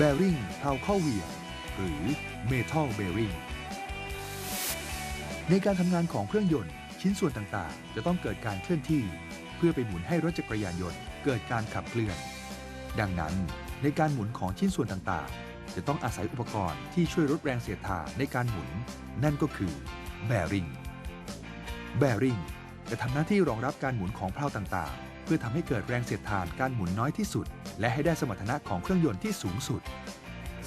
bearing เพลาเข้าเหวี่ยงหรือ metal bearing ในการทำงานของเครื่องยนต์ ชิ้นส่วนต่างๆ จะต้องเกิดการเคลื่อนที่ เพื่อไปหมุนให้รถจักรยานยนต์เกิดการขับเคลื่อน ดังนั้นในการหมุนของชิ้นส่วนต่างๆ จะต้องอาศัยอุปกรณ์ที่ช่วยลดแรงเสียดทานในการหมุน นั่นก็คือ bearing bearing จะทำหน้าที่รองรับการหมุนของเพลาต่างๆ พื่อทำให้เกิดแรงเสียดทานการหมุนน้อยที่สุด และให้ได้สมรรถนะของเครื่องยนต์ที่สูงสุด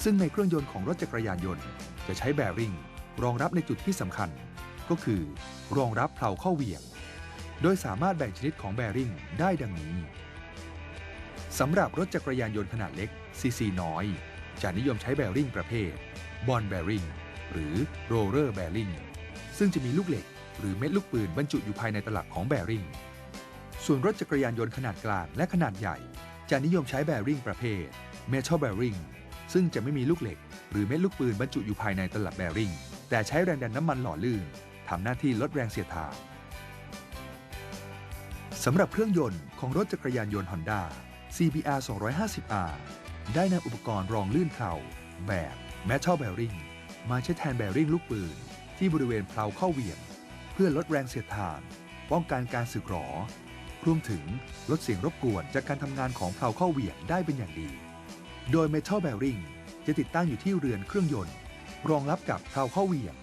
ซึ่งในเครื่องยนต์ของรถจักรยานยนต์ จะใช้ bearing รองรับในจุดที่สำคัญ ก็คือ รองรับเพลาเข้าเหวี่ยง โดยสามารถแบ่งชนิดของ bearing ได้ดังนี้สำหรับรถจักรยานยนต์ขนาดเล็ก CC น้อย จะนิยมใช้ bearing ประเภท ball bearing หรือ roller bearing ซึ่งจะมีลูกเหล็ก หรือเม็ดลูกปืนบรรจุอยู่ภายในตลับของ bearing ส่วนรถจักรยานยนต์ขนาดกลางและขนาดใหญ่ จะนิยมใช้ bearing ประเภท metal bearing ซึ่งจะไม่มีลูกเหล็ก หรือเม็ดลูกปืนบรรจุอยู่ภายในตลับ bearing แต่ใช้แรงดันน้ำมันหล่อลื่นทำหน้าที่ลดแรงเสียดทานสำหรับเครื่องยนต์ของรถจักรยานยนต์ Honda CBR 250R ได้นำอุปกรณ์รองลื่นเพลาแบบ Metal Bearing มาใช้แทน Bearing ลูกปืน ที่บริเวณเพลาเข้าเวียง เพื่อลดแรงเสียดทาน ป้องกันการสึกหรอ รวมถึงลดเสียงรบกวนจากการทำงานของเพลาเข้าเหวี่ยงได้เป็นอย่างดี โดย Metal Bearing จะติดตั้งอยู่ที่เรือนเครื่องยนต์ รองรับกับเพลาเข้าเหวี่ยง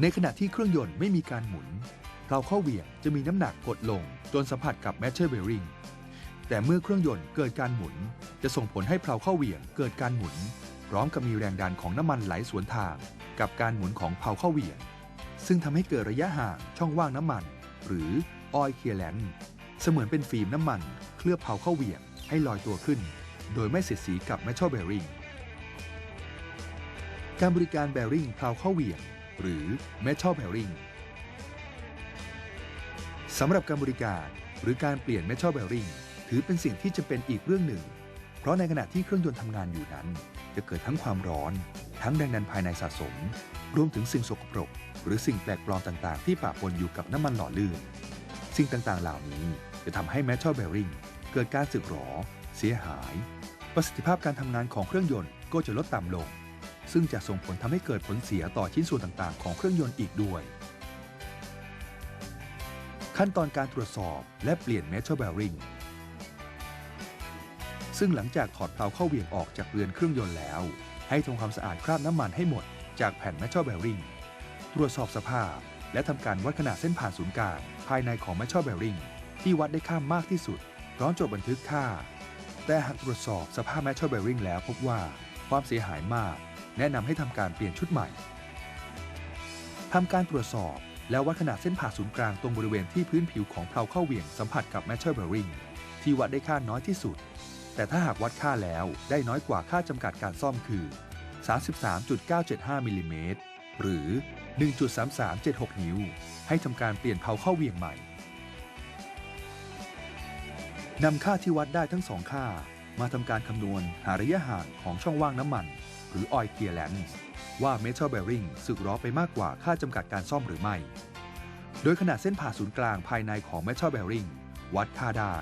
ในขณะที่เครื่องยนต์ไม่มีการหมุนเพลาเข้าเหวี่ยงจะมีน้ำหนักกดลงจนสัมผัสกับ Metal Bearing แต่เมื่อเครื่องยนต์เกิดการหมุน จะส่งผลให้เพลาเข้าเหวี่ยงเกิดการหมุน พร้อมกับมีแรงดันของน้ำมันไหลสวนทาง กับการหมุนของเพลาเข้าเหวี่ยง ซึ่งทำให้เกิดระยะห่างช่องว่างน้ำมัน หรือ oil clearance เสมือนเป็นฟิล์มน้ำมัน เคลือบเพลาเข้าเหวี่ยงให้ลอยตัวขึ้น โดยไม่เสียสีกับ metal bearing การบริการ bearing เพลาเข้าเหวี่ยง หรือ metal bearing สำหรับการบริการหรือการเปลี่ยน metal bearing ถือเป็นสิ่งที่จำเป็นอีกเรื่องหนึ่ง เพราะในขณะที่เครื่องยนต์ทำงานอยู่นั้น จะเกิดทั้งความร้อน ทั้งแรงดันภายในสะสม รวมถึงสิ่งสกปรก หรือสิ่งแปลกปลอมต่างๆ ที่ปะปนอยู่กับน้ำมันหล่อลื่น สิ่งต่างๆ เหล่านี้จะทำให้ metal bearing เกิดการสึกหรอ เสียหาย ประสิทธิภาพการทำงานของเครื่องยนต์ก็จะลดต่ำลง ซึ่งจะส่งผลทำให้เกิดผลเสียต่อชิ้นส่วนต่างๆ ของเครื่องยนต์อีกด้วย ขั้นตอนการตรวจสอบและเปลี่ยน metal bearing ซึ่งหลังจากถอดเพลาเข้าเวียงออกจากเรือนเครื่องยนต์แล้ว ให้ทำความสะอาดคราบน้ำมันให้หมดจากแผ่น metal bearing ตรวจสอบสภาพ และทำการวัดขนาดเส้นผ่านศูนย์กลางภายในของ metal bearing ที่วัดได้ค่ามากที่สุด พร้อมจดบันทึกค่า แต่หากตรวจสอบสภาพ metal bearing แล้วพบว่าความเสียหายมาก แนะนำให้ทำการเปลี่ยนชุดใหม่ทำการตรวจสอบแล้ววัดขนาดเส้นผ่าศูนย์กลางตรงบริเวณที่พื้นผิวของเพลาเข้าเหวี่ยงสัมผัสกับ metal bearing ที่วัดได้ค่าน้อยที่สุด แต่ถ้าหากวัดค่าแล้วได้น้อยกว่าค่าจำกัดการซ่อมคือ 33.975มิลลิเมตรหรือ 1.3376 นิ้ว ให้ทำการเปลี่ยนเพลาเข้าเหวี่ยงใหม่นำค่าที่วัดได้ทั้งสองค่า มาทำการคำนวณหาระยะห่างของช่องว่างน้ำมัน หรือ oil clearance ว่า metal bearing สึกหรอไปมากกว่าค่าจำกัดการซ่อมหรือไม่ โดยขนาดเส้นผ่าศูนย์กลางภายในของ metal bearing วัดค่าได้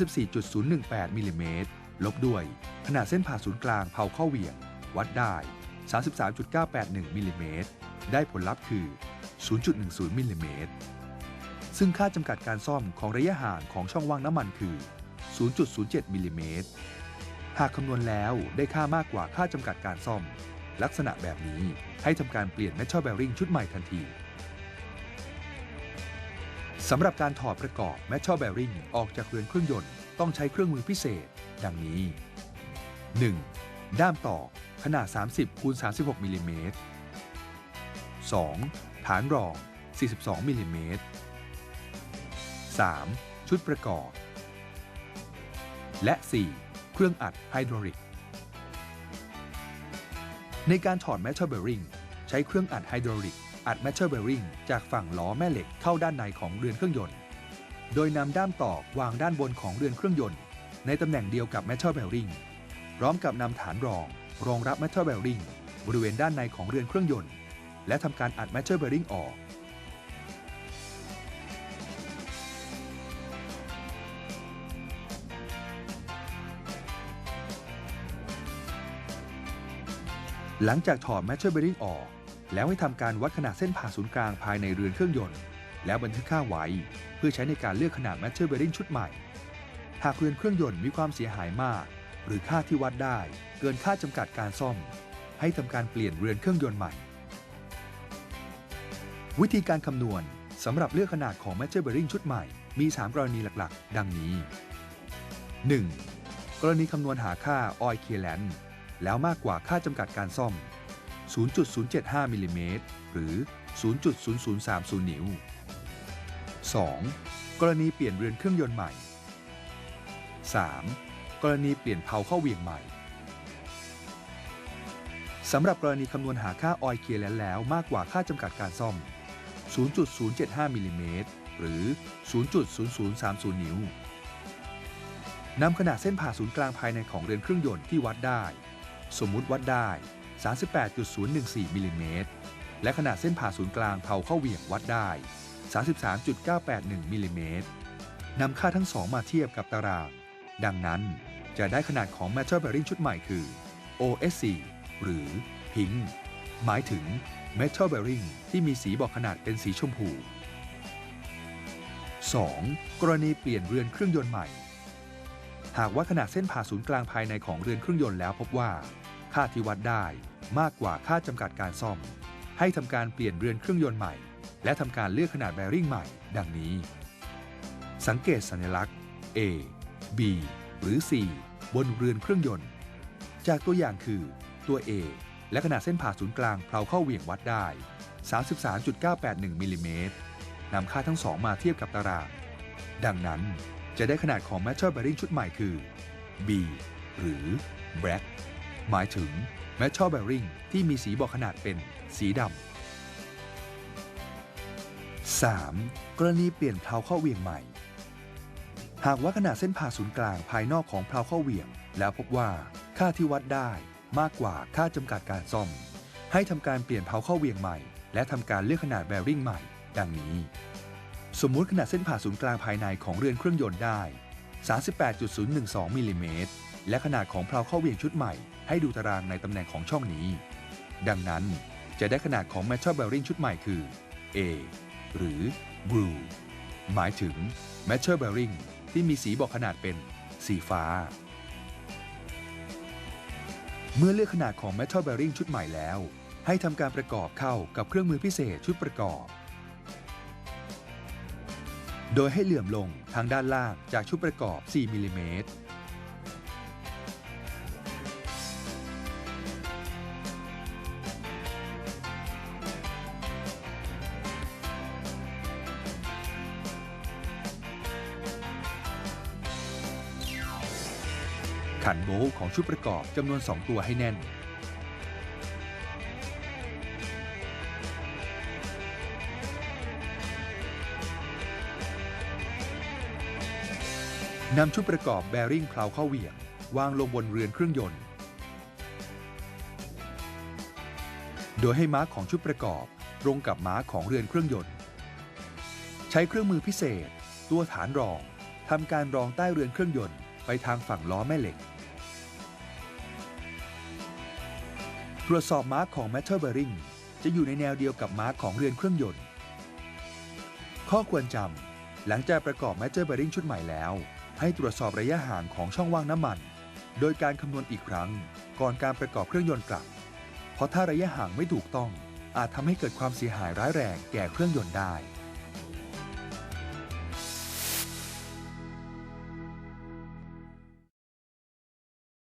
34.018มิลลิเมตรลบด้วย ขนาดเส้นผ่าศูนย์กลางเพลาข้าเหวี่ยง วัดได้ 33.981มิลลิเมตร ได้ผลลัพธ์คือ 0.10 มิลลิเมตร ซึ่งค่าจำกัดการซ่อมของระยะห่างของช่องว่างน้ำมันคือ 0.07 มิลลิเมตร หากคำนวณแล้วได้ค่ามากกว่าค่าจำกัดการซ่อม ลักษณะแบบนี้ให้ทำการเปลี่ยน metal bearing ชุดใหม่ทันทีสำหรับการถอดประกอบ metal bearing ออกจากเรือนเครื่องยนต์ต้องใช้เครื่องมือพิเศษ ดังนี้ 1. ด้ามต่อขนาด 30คูณ36มิลลิเมตร 2. ฐานรอง 42มิลลิเมตร 3. ชุดประกอบ และ 4. เครื่องอัดไฮดรอลิก ในการถอด metal bearing ใช้เครื่องอัดไฮดรอลิก อัด metal bearing จากฝั่งล้อแม่เหล็กเข้าด้านในของเรือนเครื่องยนต์ โดยนำด้ามตอกวางด้านบนของเรือนเครื่องยนต์ ในตำแหน่งเดียวกับ metal bearing พร้อมกับนำฐานรอง รองรับ metal bearing บริเวณด้านในของเรือนเครื่องยนต์ และทำการอัด metal bearing ออก หลังจากถอดแมชเชอร์เบริงออก แล้วให้ทำการวัดขนาดเส้นผ่าศูนย์กลางภายในเรือนเครื่องยนต์ แล้วบันทึกค่าไว้ เพื่อใช้ในการเลือกขนาดแมชเชอร์เบริงชุดใหม่ หากเรือนเครื่องยนต์มีความเสียหายมาก หรือค่าที่วัดได้ เกินค่าจำกัดการซ่อม ให้ทำการเปลี่ยนเรือนเครื่องยนต์ใหม่ วิธีการคำนวณสำหรับเลือกขนาดของแมชเชอร์เบริงชุดใหม่ มี 3 กรณีหลักๆ ดังนี้ 1. กรณีคำนวณหาค่า Oil Clearance แล้วมากกว่าค่าจำกัดการซ่อม 0.075มิลลิเมตรหรือ 0.0030 นิ้ว 2. กรณีเปลี่ยนเรือนเครื่องยนต์ใหม่ 3. กรณีเปลี่ยนเพลาเข้าเหวี่ยงใหม่สำหรับกรณีคำนวณหาค่า Oil Clearance แล้วมากกว่าค่าจำกัดการซ่อม 0.075มิลลิเมตรหรือ 0.0030 นิ้วนำขนาดเส้นผ่าศูนย์กลางภายในของเรือนเครื่องยนต์ที่วัดได้ สมมุติวัดได้ 38.014มิลลิเมตรและขนาดเส้นผ่าศูนย์กลางเผาเข้าเหวี่ยงวัดได้ 33.981มิลลิเมตรนำค่าทั้งสองมาเทียบกับตาราง ดังนั้นจะได้ขนาดของ Metal Bearing ชุดใหม่คือ OSC หรือ Pink หมายถึง Metal Bearing ที่มีสีบอกขนาดเป็นสีชมพู 2. กรณีเปลี่ยนเรือนเครื่องยนต์ใหม่ หากวัดขนาดเส้นผ่าศูนย์กลางภายในของเรือนเครื่องยนต์แล้วพบว่า ค่าที่วัดได้มากกว่าค่าจำกัดการซ่อม ให้ทำการเปลี่ยนเรือนเครื่องยนต์ใหม่ และทำการเลือกขนาดแบริ่งใหม่ ดังนี้ สังเกตสัญลักษณ์ A B หรือ C บนเรือนเครื่องยนต์ จากตัวอย่างคือตัว A และขนาดเส้นผ่าศูนย์กลางเพลาเข้าเหวี่ยงวัดได้ 33.981มิลลิเมตรนำค่าทั้งสองมาเทียบกับตาราง ดังนั้นจะได้ขนาดของ Metal Bearing ชุดใหม่คือ B หรือ Black หมายถึง Metal Bearing ที่มีสีบอกขนาดเป็นสีดำ 3. กรณีเปลี่ยนเพลาเข้าเหวี่ยงใหม่ หากว่าขนาดเส้นผ่าศูนย์กลางภายนอกของเพลาเข้าเหวี่ยง แล้วพบว่าค่าที่วัดได้ มากกว่าค่าจำกัดการซ่อม ให้ทำการเปลี่ยนเพลาเข้าเหวี่ยงใหม่ และทำการเลือกขนาดแบริ่งใหม่ ดังนี้ สมมุติขนาดเส้นผ่าศูนย์กลางภายในของเรือนเครื่องยนต์ได้ 38.012มิลลิเมตรและขนาดของเพลาเข้าเหวี่ยงชุดใหม่ ให้ดูตารางในตำแหน่งของช่องนี้ ดังนั้นจะได้ขนาดของ Metal Bearing ชุดใหม่คือ A หรือ Blue หมายถึง Metal Bearing ที่มีสีบอกขนาดเป็นสีฟ้า เมื่อเลือกขนาดของ Metal Bearing ชุดใหม่แล้ว ให้ทำการประกอบเข้ากับเครื่องมือพิเศษชุดประกอบ โดยให้เหลื่อมลงทางด้านล่างจากชุดประกอบ 4 มิลลิเมตร ขันโบลของชุดประกอบจำนวน 2 ตัวให้แน่น นำชุดประกอบแบริ่งเพลาเข้าเหวี่ยง วางลงบนเรือนเครื่องยนต์ โดยให้ม้าของชุดประกอบตรงกับม้าของเรือนเครื่องยนต์ ใช้เครื่องมือพิเศษ ตัวฐานรองทำการรองใต้เรือนเครื่องยนต์ ไปทางฝั่งล้อแม่เหล็ก ตรวจสอบมาร์กของ Metal Bearing จะอยู่ในแนวเดียวกับมาร์กของเรือนเครื่องยนต์ ข้อควรจำหลังจากประกอบ Metal Bearing ชุดใหม่แล้ว ให้ตรวจสอบระยะห่างของช่องว่างน้ำมัน โดยการคำนวณอีกครั้ง ก่อนการประกอบเครื่องยนต์กลับ เพราะถ้าระยะห่างไม่ถูกต้อง อาจทำให้เกิดความเสียหายร้ายแรงแก่เครื่องยนต์ได้